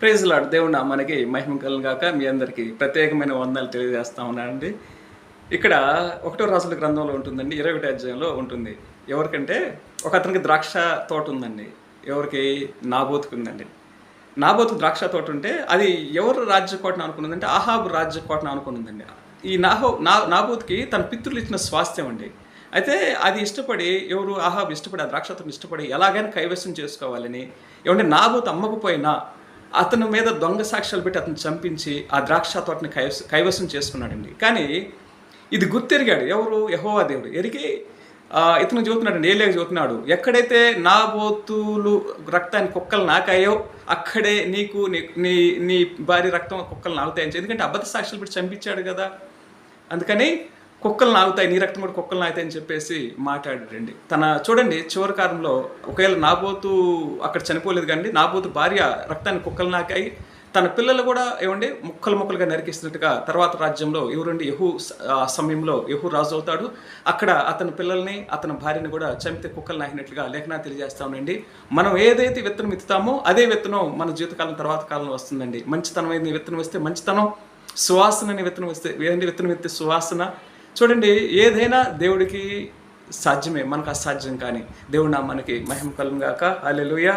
Praise lord దేవుడు మనకి మహిమ కలను మీ అందరికీ ప్రత్యేకమైన వందలు తెలియజేస్తా ఉన్నానండి. ఇక్కడ ఒకటో రాసుల గ్రంథంలో ఉంటుందండి. ఇరవై ఒకటి అధ్యాయంలో ఉంటుంది. ఎవరికంటే ఒక అతనికి ద్రాక్ష తోట ఉందండి. ఎవరికి? నాబోతుకు ఉందండి. నాబోతు ద్రాక్ష తోట ఉంటే అది ఎవరు రాజ్యకోటను అనుకున్నదంటే ఆహాబు రాజ్యకోటను అనుకున్నదండి. ఈ నాహో నా నాబోతుకి తన పితృలు ఇచ్చిన స్వాస్థ్యం అండి. అయితే అది ఇష్టపడి ఎవరు? ఆహాబ్ ఇష్టపడి ఆ ద్రాక్షతను ఇష్టపడి ఎలాగైనా కైవసం చేసుకోవాలని ఏమంటే నాబోతు అమ్మకపోయినా అతని మీద దొంగ సాక్ష్యాలు పెట్టి అతను చంపించి ఆ ద్రాక్ష తోటని కైవస కైవసం చేసుకున్నాడండి. కానీ ఇది గుర్తెరిగాడు. ఎవరు? యహోవా దేవుడు. ఎరిగి ఇతను చదువుతున్నాడు ఏలేక చూస్తున్నాడు ఎక్కడైతే నా బోతులు రక్తాన్ని కుక్కలు నాకాయో అక్కడే నీకు నీ నీ నీ భార్య రక్తం కుక్కలు నాగుతాయని ఎందుకంటే అబద్ధ సాక్షులు పెట్టి చంపించాడు కదా. అందుకని కుక్కలు నాగుతాయి నీ రక్తం కూడా కుక్కలు నాగుతాయని చెప్పేసి మాట్లాడాడండి. తన చూడండి చివరి కాలంలో ఒకవేళ నాబోతు అక్కడ చనిపోలేదు కానీ నాబోతు భార్య రక్తాన్ని కుక్కలు నాకాయి తన పిల్లలు కూడా ఏమండి ముక్కలు ముక్కలుగా నరికిస్తున్నట్టుగా తర్వాత రాజ్యంలో ఎవరండి యహు ఆ సమయంలో యహు రాజు అవుతాడు. అక్కడ అతని పిల్లల్ని అతని భార్యని కూడా చంపితే కుక్కలు నాకినట్లుగా లేఖనా తెలియజేస్తా ఉండండి. మనం ఏదైతే విత్తనం విత్తుతామో అదే విత్తనం మన జీవితకాలం తర్వాత కాలంలో వస్తుందండి. మంచితనం మంచితనమైన విత్తనం వస్తే మంచితనం సువాసన అనే విత్తనం వస్తే ఏంటి విత్తనం విత్తే సువాసన చూడండి ఏదైనా దేవుడికి సాధ్యమే మనకు అసాధ్యం కానీ దేవుడు నా మనకి మహిమ కలుగాక అల్లెలుయ